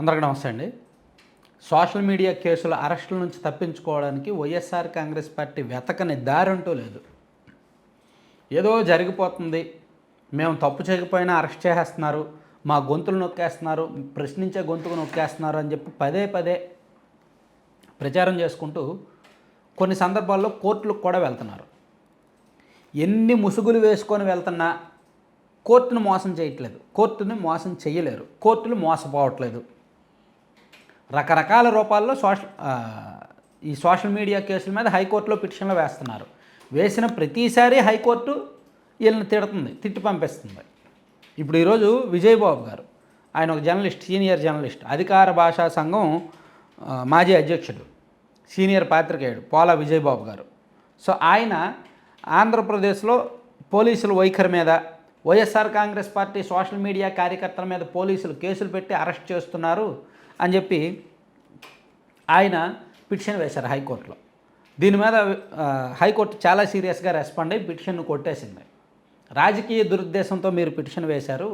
అందరికీ నమస్తే అండి. సోషల్ మీడియా కేసుల అరెస్టుల నుంచి తప్పించుకోవడానికి వైఎస్ఆర్ కాంగ్రెస్ పార్టీ వెతకని దారంటూ లేదు. ఏదో జరిగిపోతుంది. మేము తప్పు చేయకపోయినా అరెస్ట్ చేసేస్తున్నారు. మా గొంతులు నొక్కేస్తున్నారు. ప్రశ్నించే గొంతుకు నొక్కేస్తున్నారు అని చెప్పి పదే పదే ప్రచారం చేసుకుంటూ కొన్ని సందర్భాల్లో కోర్టులకు కూడా వెళ్తున్నారు. ఎన్ని ముసుగులు వేసుకొని వెళ్తున్నా కోర్టును మోసం చేయట్లేదు. కోర్టుని మోసం చేయలేరు. కోర్టులు మోసపోవట్లేదు. రకరకాల రూపాల్లో సోషల్ ఈ సోషల్ మీడియా కేసుల మీద హైకోర్టులో పిటిషన్లు వేస్తున్నారు. వేసిన ప్రతిసారి హైకోర్టు వీళ్ళని తిడుతుంది తిట్టి పంపిస్తుంది. ఇప్పుడు ఈరోజు విజయబాబు గారు ఆయన ఒక జర్నలిస్ట్ సీనియర్ జర్నలిస్ట్ అధికార భాషా సంఘం మాజీ అధ్యక్షుడు సీనియర్ పాత్రికేయుడు పోలా విజయబాబు గారు. సో ఆయన ఆంధ్రప్రదేశ్లో పోలీసుల వైఖరి మీద YSR Congress Party social media కార్యకర్తల మీద పోలీసులు కేసులు పెట్టి అరెస్ట్ చేస్తున్నారు. అని చెప్పి ఆయన పిటిషన్ వేశారు హైకోర్టులో. దీని మీద హైకోర్టు చాలా సీరియస్గా రెస్పాండ్ అయ్యి పిటిషన్ను కొట్టేసింది. రాజకీయ దురుద్దేశంతో మీరు పిటిషన్ వేశారు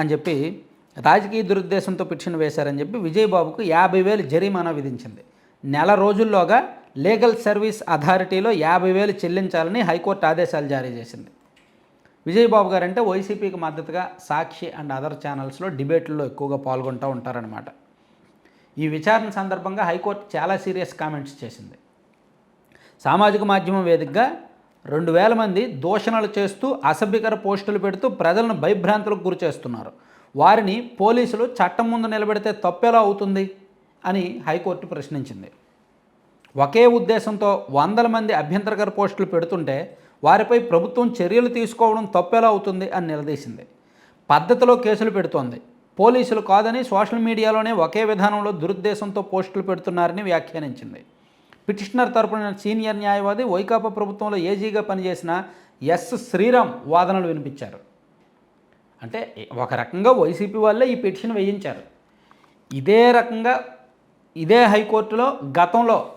అని చెప్పి రాజకీయ దురుద్దేశంతో పిటిషన్ వేశారని చెప్పి విజయబాబుకు యాభై వేలు జరిమానా విధించింది. నెల రోజుల్లోగా లీగల్ సర్వీస్ అథారిటీలో యాభై వేలు చెల్లించాలని హైకోర్టు ఆదేశాలు జారీ చేసింది. విజయబాబు గారు అంటే వైసీపీకి మద్దతుగా సాక్షి అండ్ అదర్ ఛానల్స్లో డిబేట్లో ఎక్కువగా పాల్గొంటూ ఉంటారనమాట ఈ విచారణ సందర్భంగా హైకోర్టు చాలా సీరియస్ కామెంట్స్ చేసింది. సామాజిక మాధ్యమం వేదికగా రెండు వేల మంది దూషణలు చేస్తూ అసభ్యకర పోస్టులు పెడుతూ ప్రజలను భయభ్రాంతులకు గురి చేస్తున్నారు. వారిని పోలీసులు చట్టం ముందు నిలబెడితే తప్పెలా అవుతుంది అని హైకోర్టు ప్రశ్నించింది. ఒకే ఉద్దేశంతో వందల మంది అభ్యంతరకర పోస్టులు పెడుతుంటే వారిపై ప్రభుత్వం చర్యలు తీసుకోవడం తప్పెలా అవుతుంది అని నిలదీసింది. పద్ధతిలో కేసులు పెడుతోంది. పోలీసులు కాదని సోషల్ మీడియాలోనే ఒకే విధానంలో దురుద్దేశంతో పోస్టులు పెడుతున్నారని వ్యాఖ్యానించింది. పిటిషనర్ తరపున సీనియర్ న్యాయవాది వైకాపా ప్రభుత్వంలో ఏజీగా పనిచేసిన ఎస్ శ్రీరామ్ వాదనలు వినిపించారు. అంటే ఒక రకంగా వైసీపీ వాళ్ళే ఈ పిటిషన్ వేయించారు. ఇదే రకంగా ఇదే హైకోర్టులో గతంలో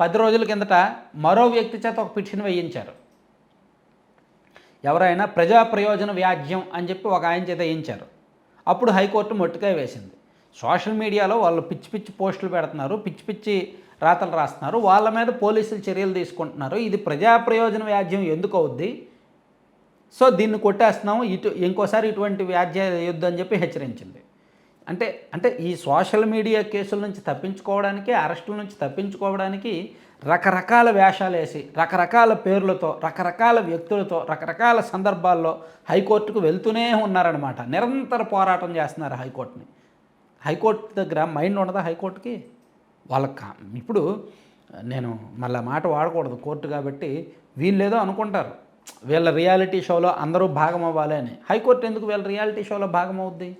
పది రోజుల కిందట మరో వ్యక్తి చేత ఒక పిటిషన్ వేయించారు. ఎవరైనా ప్రజా ప్రయోజన వ్యాజ్యం అని చెప్పి ఒక ఆయన చేత వేయించారు. అప్పుడు హైకోర్టు మొట్టికాయ వేసింది. సోషల్ మీడియాలో వాళ్ళు పిచ్చి పిచ్చి పోస్టులు పెడుతున్నారు పిచ్చి పిచ్చి రాతలు రాస్తున్నారు వాళ్ళ మీద పోలీసులు చర్యలు తీసుకుంటున్నారు. ఇది ప్రజా ప్రయోజన వ్యాజ్యం ఎందుకు అవుద్ది? సో దీన్ని కొట్టేస్తున్నాము ఇటు ఇంకోసారి ఇటువంటి వ్యాజ్య యుద్ధం అని చెప్పి హెచ్చరించింది. అంటే అంటే ఈ సోషల్ మీడియా కేసుల నుంచి తప్పించుకోవడానికి అరెస్టుల నుంచి తప్పించుకోవడానికి రకరకాల వేషాలు వేసి రకరకాల పేర్లతో రకరకాల వ్యక్తులతో రకరకాల సందర్భాల్లో హైకోర్టుకు వెళ్తూనే ఉన్నారనమాట నిరంతర పోరాటం చేస్తున్నారు హైకోర్టుని. హైకోర్టు దగ్గర మైండ్ ఉండదా హైకోర్టుకి? వాళ్ళకి కా- ఇప్పుడు నేను మళ్ళీ మాట వాడకూడదు కోర్టు కాబట్టి వీళ్ళేదో అనుకుంటారు. వీళ్ళ రియాలిటీ షోలో అందరూ భాగం అవ్వాలి అని. హైకోర్టు ఎందుకు వీళ్ళ రియాలిటీ షోలో భాగం అవుద్ది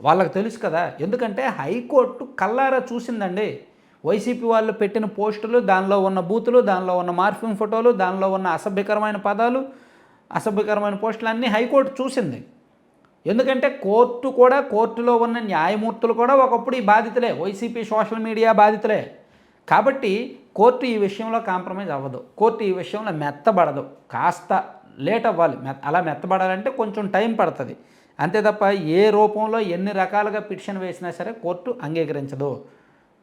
వాళ్ళకి తెలుసు కదా. ఎందుకంటే హైకోర్టు కల్లారా చూసిందండి. వైసీపీ వాళ్ళు పెట్టిన పోస్టులు దానిలో ఉన్న బూతులు దానిలో ఉన్న మార్ఫింగ్ ఫోటోలు దానిలో ఉన్న అసభ్యకరమైన పదాలు అసభ్యకరమైన పోస్టులు అన్నీ హైకోర్టు చూసింది. ఎందుకంటే కోర్టు కూడా కోర్టులో ఉన్న న్యాయమూర్తులు కూడా ఒకప్పుడు ఈ బాధితులే. వైసీపీ సోషల్ మీడియా బాధితులే. కాబట్టి కోర్టు ఈ విషయంలో కాంప్రమైజ్ అవ్వదు. కోర్టు ఈ విషయంలో మెత్తబడదు. కాస్త లేట్ అవ్వాలి. అలా మెత్తబడాలంటే కొంచెం టైం పడుతుంది. అంతే తప్ప ఏ రూపంలో ఎన్ని రకాలుగా పిటిషన్ వేసినా సరే కోర్టు అంగీకరించదు.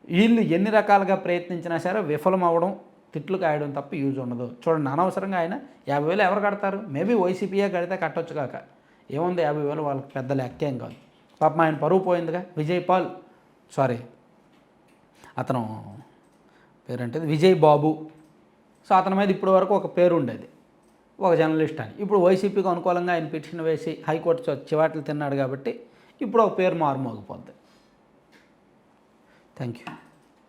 వీళ్ళు ఎన్ని రకాలుగా ప్రయత్నించినా సరే విఫలం అవ్వడం తిట్లు కాయడం తప్ప యూజ్ ఉండదు. చూడండి అనవసరంగా ఆయన యాభై వేలు ఎవరు కడతారు? మేబీ వైసీపీయే కడితే కట్టొచ్చు కాక. ఏముంది యాభై వేలు వాళ్ళకి పెద్ద లెక్కేం కాదు. పాపం ఆయన పరువు పోయిందిగా. విజయ్ పాల్ సారీ అతను పేరంటేది? విజయ్ బాబు. సో అతని మీద ఇప్పటి వరకు ఒక పేరు ఉండేది ఒక జర్నలిస్ట్ అని. ఇప్పుడు వైసీపీకి అనుకూలంగా ఆయన పిటిషన్ వేసి హైకోర్టు చివాట్లు తిన్నాడు కాబట్టి ఇప్పుడు ఒక పేరు మారుమోగిపోద్ది. Thank you